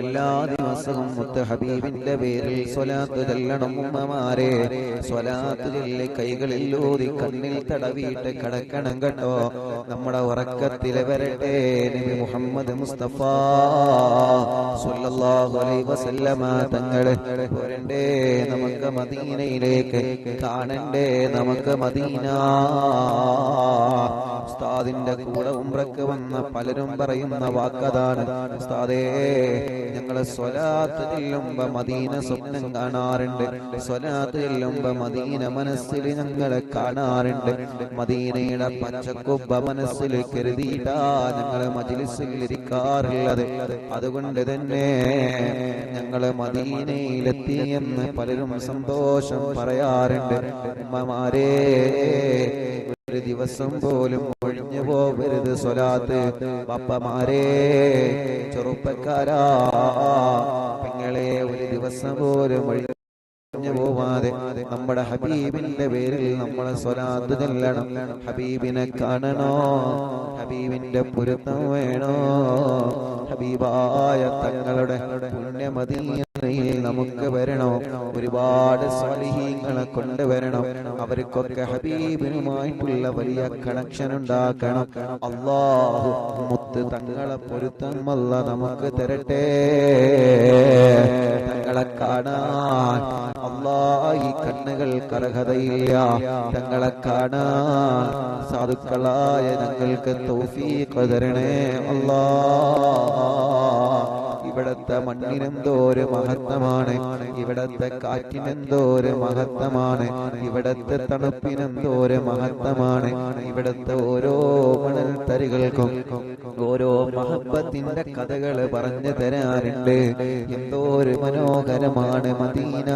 എല്ലാ ദിവസവും മുത്ത് ഹബീബിന്റെ പേരിൽ സ്വലാത്ത് ചെല്ലണം ഉമ്മമാരെ. സ്വലാത്ത് ചൊല്ലി കൈകളിൽ ഊതി കണ്ണിൽ തടവിയിട്ട് കിടക്കണം കേട്ടോ. നമ്മുടെ ഉറക്കത്തിലെ വരട്ടെ നബി മുഹമ്മദ് മുസ്തഫ സല്ലല്ലാഹു അലൈഹി വസല്ലമ തങ്ങളെ. വരണ്ടേ നമുക്ക് മദീനയിലേക്ക് കാണണ്ടേ നമുക്ക് മദീന. ഉസ്താദിന്റെ കൂടെ ഉംറക്ക് വന്ന പലരും പറയുന്ന വാക്കതാണ്. ഉസ്താദേ ഞങ്ങൾ സ്വലാത്ത് മദീന സ്വപ്നം കാണാറുണ്ട്. സ്വലാത്ത് മദീന മനസ്സിൽ ഞങ്ങളെ കാണാറുണ്ട്. മദീനയുടെ പച്ചക്കുബ മനസ്സിൽ കരുതിയിട്ടാ ഞങ്ങളെ മജിലിസിൽ ഇരിക്കാറുള്ളത്. അതുകൊണ്ട് തന്നെ ഞങ്ങൾ മദീനയിലെത്തി എന്ന് പലരും സന്തോഷം പറയാറുണ്ട്. ഉമ്മമാരേ ഒരു ദിവസം പോലും ഒഴിഞ്ഞു പോകരുത് സ്വലാത്ത്. പപ്പമാരെ ചെറുപ്പക്കാരാ പെങ്ങളെ ഒരു ദിവസം പോലും ഒഴിഞ്ഞു പോവാതെ നമ്മുടെ ഹബീബിന്റെ പേരിൽ നമ്മളെ സ്വലാത്ത് ചെല്ലണം. ഹബീബിനെ കാണണോ? ഹബീബിന്റെ പൊരുത്തം വേണോ? ഹബീബായ തങ്ങളുടെ പുണ്യമതിയിൽ നമുക്ക് വരണോ. ഒരുപാട് സ്വാലിഹീങ്ങളെ കൊണ്ടുവരണം അവർക്കൊക്കെ ഹബീബിനുമായിട്ടുള്ള വലിയ കണക്ഷൻ ഉണ്ടാക്കണം. അള്ളാഹു മുത്ത് തങ്ങളെ പൊരുത്തമല്ല നമുക്ക് തരട്ടെ. തങ്ങളെ കാണാൻ അള്ളാഹി കണ്ണുകൾ കരകഥയില്ല തങ്ങളെ കാണാൻ സാധുക്കളായ ഞങ്ങൾക്ക് തൗഫീഖ് തരണേ. ഇവിടത്തെ മണ്ണിനെന്തോ ഒരു മഹത്വമാണ്? ഇവിടത്തെ കാറ്റിനെന്തോ ഒരു മഹത്വമാണ്? ഇവിടത്തെ തണുപ്പിനെന്തോ ഒരു മഹത്വമാണ്? ഇവിടത്തെ ഓരോ മണൽ തരികൾക്കും ഓരോ മഹബത്തിന്റെ കഥകൾ പറഞ്ഞു തരാറുണ്ട്. എന്തോ ഒരു മനോഹരമാണ് മദീന.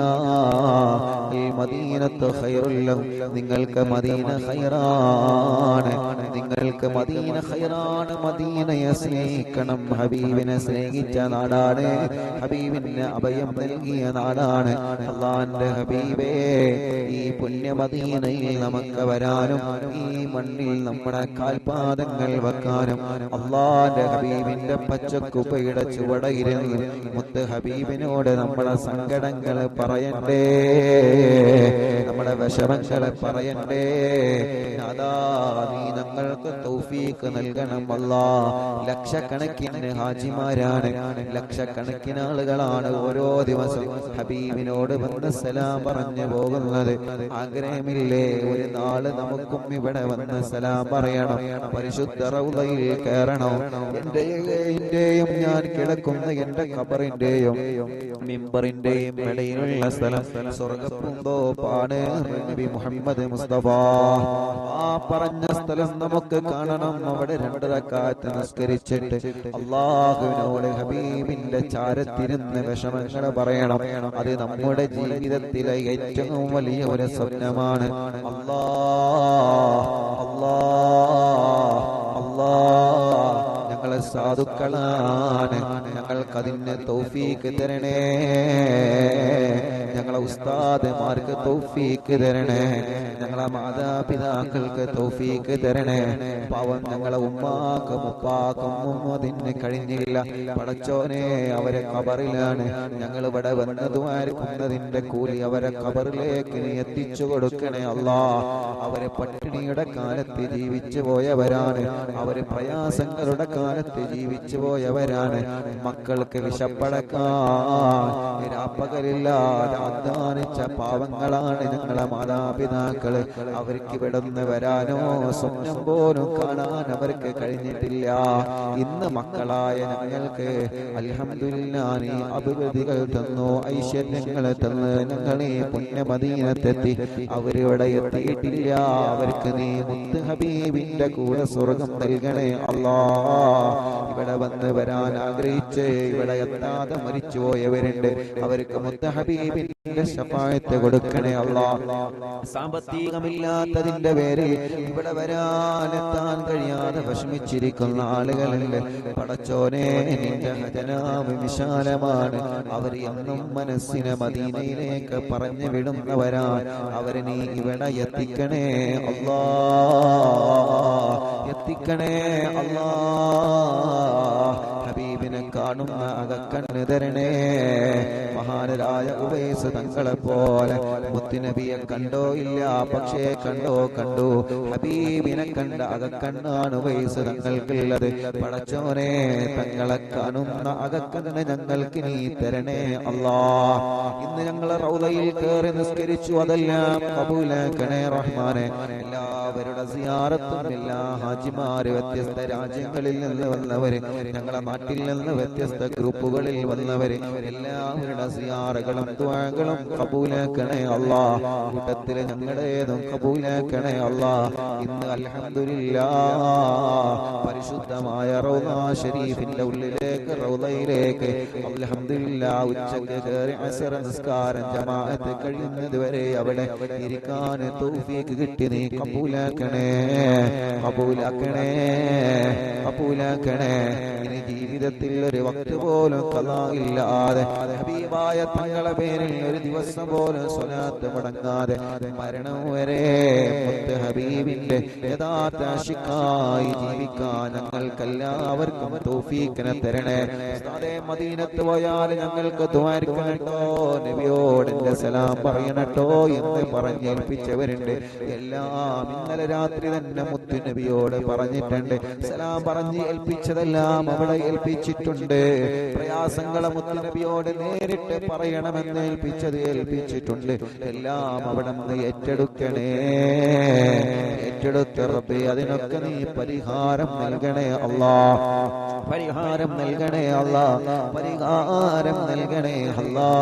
ഈ മദീനത്ത് ഹൈറുല്ലം നിങ്ങൾക്ക് മദീന ഹൈറാണ് നിങ്ങൾക്ക് മദീന ഹൈറാണ് മദീനയെ സ്നേഹിക്കണം. ഹബീബിനെ സ്നേഹിച്ച നാടാണ്. ഹബീബിന് അഭയം നൽകിയ നാടാണ്. അള്ളാന്റെ ഹബീബേ ഈ പുണ്യ മദീനയിൽ നമുക്ക് വരാനും ഈ മണ്ണിൽ നമ്മുടെ കാൽപാദങ്ങൾ വെക്കാനും അള്ളാന്റെ ഹബീബിന്റെ പച്ചക്കുപ്പയുടെ ചുവടയിരുന്ന് മുത്ത് ഹബീബിനോട് നമ്മളെ സങ്കടങ്ങൾ പറയണ്ടേ? നമ്മുടെ വിഷമങ്ങൾ പറയണ്ടേ? അതാ നീ ഞങ്ങൾക്ക് തൗഫീക്ക് നൽകണം അല്ലാ. ലക്ഷക്കണക്കിന് ഹാജിമാരാണ് ലക്ഷക്കണക്കിന് ആളുകളാണ് ഓരോ ദിവസം ഹബീബിനോട് വന്ന് സലാം പറഞ്ഞു പോകുന്നത്. ആഗ്രഹമില്ലേ ഒരു നാൾ നമുക്കും ഇവിടെ വന്ന് സലാം പറയണം. പരിശുദ്ധ റൗദയിൽ കയറണം. എന്റെ എന്റെയും ഞാൻ കിടക്കുന്ന എന്റെ ഖബറിന്റെയും മിമ്പറിന്റെയും ഇടയിലുള്ള സ്ഥലം സ്വർഗപ്പുന്തോപ്പാണ് നബി മുഹമ്മദ് മുസ്തഫ. ആ പറഞ്ഞ സ്ഥലം നമുക്ക് കാണണം. അവിടെ രണ്ടരക്കാറ്റ് നിസ്കരിച്ചിട്ട് അള്ളാഹുവിനോട് ഹബീബിന്റെ ചാരത്തിരുന്ന് വിഷമങ്ങൾ പറയണം. അത് നമ്മുടെ ജീവിതത്തിലെ ഏറ്റവും വലിയ ഒരു സ്വപ്നമാണ്. അല്ലാ സാധുക്കളാണ്. ഞങ്ങൾക്കതിന്റെ തൗഫീക്ക് തരണേ. ഞങ്ങളെ ഉസ്താദമാർക്ക് തൗഫീക്ക് തരണേ. ഞങ്ങളെ മാതാപിതാക്കൾക്ക് തൗഫീക്ക് തരണേ. പാവം ഞങ്ങളെ ഉമ്മാക്കും ഉപ്പാക്കും അതിന് കഴിഞ്ഞില്ല. പടച്ചോനെ അവരെ കബറിലാണ് ഞങ്ങൾ ഇവിടെ വന്നതുമായിരിക്കുന്നതിന്റെ കൂലി അവരെ കബറിലേക്ക് നീ എത്തിച്ചു കൊടുക്കണേ അല്ലാ. അവരെ പട്ടിണിയുടെ കാലത്ത് ജീവിച്ചു പോയവരാണ്. അവർ പ്രയാസങ്ങളുടെ കാലത്ത് ജീവിച്ചു പോയവരാണ്. മക്കൾക്ക് വിശപ്പടക്കാൻ രാപ്പകലില്ലാതെ അധ്വാനിച്ച പാവങ്ങളാണ് ഞങ്ങളെ മാതാപിതാക്കൾ അവർക്ക് ഇവിടുന്ന് വരാനോ സ്വപ്നം പോലും കാണാൻ അവർക്ക് കഴിഞ്ഞിട്ടില്ല. ഇന്ന് മക്കളായ ഞങ്ങൾക്ക് അൽഹംദുലില്ലാ നീ അഭിവൃദ്ധികൾ തന്നു ഐശ്വര്യങ്ങൾ തന്ന് ഞങ്ങളെ പുണ്യമദീനത്തെത്തി അവരിവിടെ എത്തിയിട്ടില്ല. അവർക്ക് നീ മുത്ത് ഹബീബിന്റെ കൂടെ സ്വർഗം നൽകണേ അല്ലാ. ഇവിടെ വന്ന് വരാൻ ആഗ്രഹിച്ച് ഇവിടെ എത്താതെ മരിച്ചു പോയവരുണ്ട്. അവർക്ക് മുത്ത് ഹബീബിന്റെ ശഫായത്ത് കൊടുക്കണേ അല്ലാ. സാമ്പത്തികമില്ലാത്തതിന്റെ പേരിൽ ഇവിടെ വരാനെത്താൻ കഴിയാതെ വിഷമിച്ചിരിക്കുന്ന ആളുകളുണ്ട് പടച്ചോനെ നിന്റെ ഹജനാവ് വിശാലമാണ്. അവർ എന്നും മനസ്സിനെ മദീനയിലേക്ക് പറഞ്ഞു വിടുന്നവരാൻ അവരെ നീ ഇവിടെ എത്തിക്കണേ അള്ളാ എത്തിക്കണേ ഹബീബിനെ കാണുന്ന അകക്കണ്ണ് തരണേ മഹാനരായ ഉവൈസ് തങ്ങളെ പോലെ മുത്തുനബിയെ കണ്ടോ ഇല്ല? പക്ഷേ കണ്ടോ കണ്ടു. ഹബീബിനെ കണ്ട അകക്കണ്ണാണ് ഉവൈസ് തങ്ങൾക്കുള്ളത്. പടച്ചോനെ തങ്ങളെ കാണുന്ന അകക്കണ്ണ് ഞങ്ങൾക്ക് നീ തരണേ അല്ലാ. ഇന്ന് ഞങ്ങളെ റൗദയിൽ കയറി നിസ്കരിച്ചു അതെല്ലാം കബൂലാക്കണേ റഹ്മാനെ. എല്ലാവരുടെ സിയാറത്തും എല്ലാ ഹാജിമാര് വ്യത്യസ്ത രാജ്യങ്ങളിൽ നിന്ന് വന്നവര് ഞങ്ങളെ നാട്ടിൽ നിന്ന് വ്യത്യസ്ത ഗ്രൂപ്പുകളിൽ വന്നവര് എല്ലാവരുടെ സിയാറുകളും ദ്വാകളും കബൂലാക്കണേ അല്ലാ. കൂട്ടത്തിൽ ഞങ്ങളുടേതും കബൂലാക്കണേ അല്ലാ. ഇന്ന് അൽഹംദുലില്ലാ. പരിശുദ്ധമായ റൗദ ഷരീഫിന്റെ ഉള്ളിലേക്ക് റൗദയിലേക്ക്. അൽഹംദുലില്ലാ ഉച്ചയ്ക്ക് കയറി അസർ നിസ്കാരം ജമാഅത്ത് കഴിയുന്നതുവരെ അവിടെ ഇരിക്കാൻ തൗഫീക്ക് കിട്ടി. നീ കബൂലാക്കണേ കബൂലാക്കണേ കബൂലാക്കണേ. ഇനി ജീവിതത്തിൽ ഒരു വക്ത് പോലും ഇല്ലാതെ ഹബീബായ തങ്ങളെ പേരിൽ ഒരു ദിവസം പോലും സ്വലാത്ത് മുടങ്ങാതെ മരണം വരെ മുത്ത് ഹബീബിന്റെ യഥാർത്ഥ ആശിക്കായി ജീവിക്കാൻ ഞങ്ങൾക്കെല്ലാവർക്കും തോഫീക്കിനെ തരണേ. മദീനത്ത് പോയാൽ ഞങ്ങൾക്ക് ദ്വാരിക്കണട്ടോ നബിയോട് സലാം പറയണട്ടോ എന്ന് പറഞ്ഞേൽപ്പിച്ചവരുണ്ട്. എല്ലാം ഇന്നലെ രാത്രി തന്നെ മുത്തു നബിയോട് പറഞ്ഞിട്ടുണ്ട്. സലാം പറഞ്ഞ് ഏൽപ്പിച്ചതെല്ലാം അവിടെ ഏൽപ്പിച്ചിട്ടുണ്ട്. പ്രയാസങ്ങളെ മുത്തു നേരിട്ട് പറയണമെന്ന് ഏൽപ്പിച്ചത് ഏൽപ്പിച്ചിട്ടുണ്ട്. എല്ലാം അവിടെ നിന്ന് ഏറ്റെടുക്കണേ. ഏറ്റെടുത്ത അതിനൊക്കെ നീ പരിഹാരം നൽകണേ അല്ലാ. പരിഹാരം നൽകണേ അല്ലാ. പരിഹാരം നൽകണേ അല്ലാ.